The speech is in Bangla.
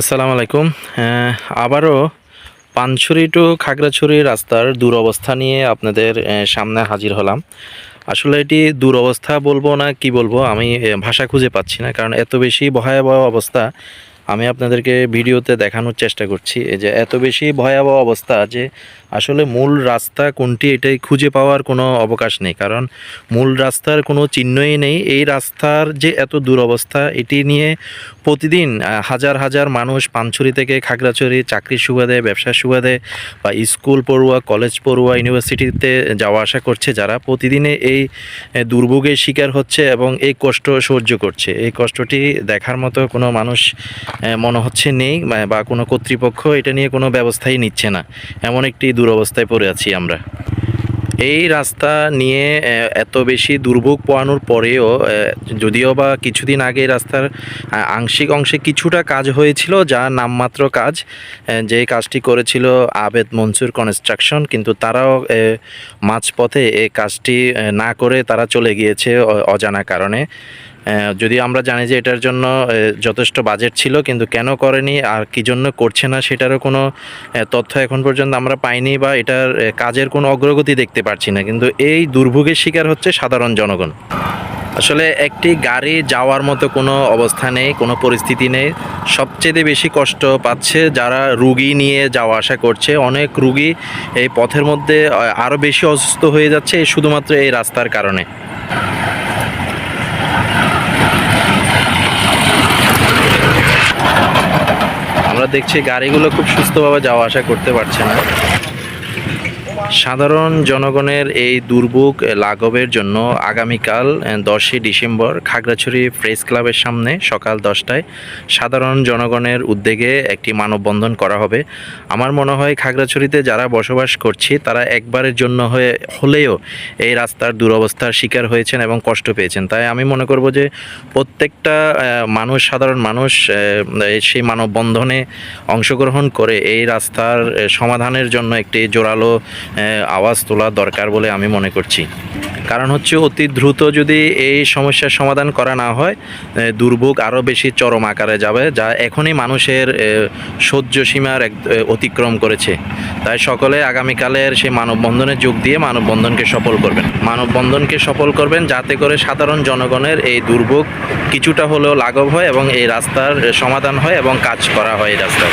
আসসালামু আলাইকুম। আবারও পানছড়ি টু খাগড়াছড়ি রাস্তার দুরবস্থা নিয়ে আপনাদের সামনে হাজির হলাম। আসলে এটি দুরবস্থা বলব না কি বলব, আমি ভাষা খুঁজে পাচ্ছি না, কারণ এত বেশি ভয়াবহ অবস্থা আমি আপনাদেরকে ভিডিওতে দেখানোর চেষ্টা করছি। এই যে এত বেশি ভয়াবহ অবস্থা যে আসলে মূল রাস্তা কোনটি এটাই খুঁজে পাওয়ার কোনো অবকাশ নেই। কারণ মূল রাস্তার কোনো চিহ্নই নেই। এই রাস্তার যে এত দুরবস্থা, এটি নিয়ে প্রতিদিন হাজার হাজার মানুষ পানছড়ি থেকে খাগড়াছড়ি চাকরির সুবাদে, ব্যবসার সুবাদে বা স্কুল পড়ুয়া, কলেজ পড়ুয়া, ইউনিভার্সিটিতে যাওয়া আসা করছে যারা প্রতিদিনে এই দুর্ভোগের শিকার হচ্ছে এবং এই কষ্ট সহ্য করছে। এই কষ্টটি দেখার মতো কোনো মানুষ মনে হচ্ছে নেই, বা- কোনো কর্তৃপক্ষ এটা নিয়ে কোনো ব্যবস্থাই নিচ্ছে না। এমন একটি দুরবস্থায় পড়ে আছি আমরা। এই রাস্তা নিয়ে এত বেশি দুর্ভোগ পোয়ানোর পরেও যদিও বা কিছুদিন আগে রাস্তার আংশিক অংশে কিছুটা কাজ হয়েছিল, যা নামমাত্র কাজ যে কাজটি করেছিল আবেদ মনসুর কনস্ট্রাকশন, কিন্তু তারাও মাঝপথে এই কাজটি না করে তারা চলে গিয়েছে অজানা কারণে। যদি আমরা জানি যে এটার জন্য যথেষ্ট বাজেট ছিল, কিন্তু কেন করেনি আর কি জন্য করছে না, সেটারও কোনো তথ্য এখন পর্যন্ত আমরা পাইনি বা এটার কাজের কোনো অগ্রগতি দেখতে পারছি না। কিন্তু এই দুর্ভোগের শিকার হচ্ছে সাধারণ জনগণ। আসলে একটি গাড়ি যাওয়ার মতো কোনো অবস্থা নেই, কোনো পরিস্থিতি নেই। সবচেয়ে বেশি কষ্ট পাচ্ছে যারা রুগী নিয়ে যাওয়া আসা করছে। অনেক রুগী এই পথের মধ্যে আরও বেশি অসুস্থ হয়ে যাচ্ছে শুধুমাত্র এই রাস্তার কারণে। দেখছি গাড়িগুলো খুব সুস্থভাবে যাওয়া আসা করতে পারছে না। সাধারণ জনগণের এই দুর্ভোগ লাঘবের জন্য আগামীকাল দশই ডিসেম্বর খাগড়াছড়ি প্রেস ক্লাবের সামনে সকাল দশটায় সাধারণ জনগণের উদ্যোগে একটি মানববন্ধন করা হবে। আমার মনে হয় খাগড়াছড়িতে যারা বসবাস করছি, তারা একবারের জন্য হয়ে, হলেও এই রাস্তার দুরবস্থার শিকার হয়েছেন এবং কষ্ট পেয়েছেন। তাই আমি মনে করব যে প্রত্যেকটা মানুষ, সাধারণ মানুষ সেই মানববন্ধনে অংশগ্রহণ করে এই রাস্তার সমাধানের জন্য একটি জোরালো আওয়াজ তোলা দরকার বলে আমি মনে করছি। কারণ হচ্ছে অতি দ্রুত যদি এই সমস্যার সমাধান করা না হয় দুর্ভোগ আরও বেশি চরম আকারে যাবে, যা এখনই মানুষের সহ্য সীমার এক অতিক্রম করেছে। তাই সকলে আগামীকালের সেই মানববন্ধনে যোগ দিয়ে মানববন্ধনকে সফল করবেন। মানববন্ধনকে সফল করবেন যাতে করে সাধারণ জনগণের এই দুর্ভোগ কিছুটা হলেও লাঘব হয় এবং এই রাস্তার সমাধান হয় এবং কাজ করা হয় এই রাস্তার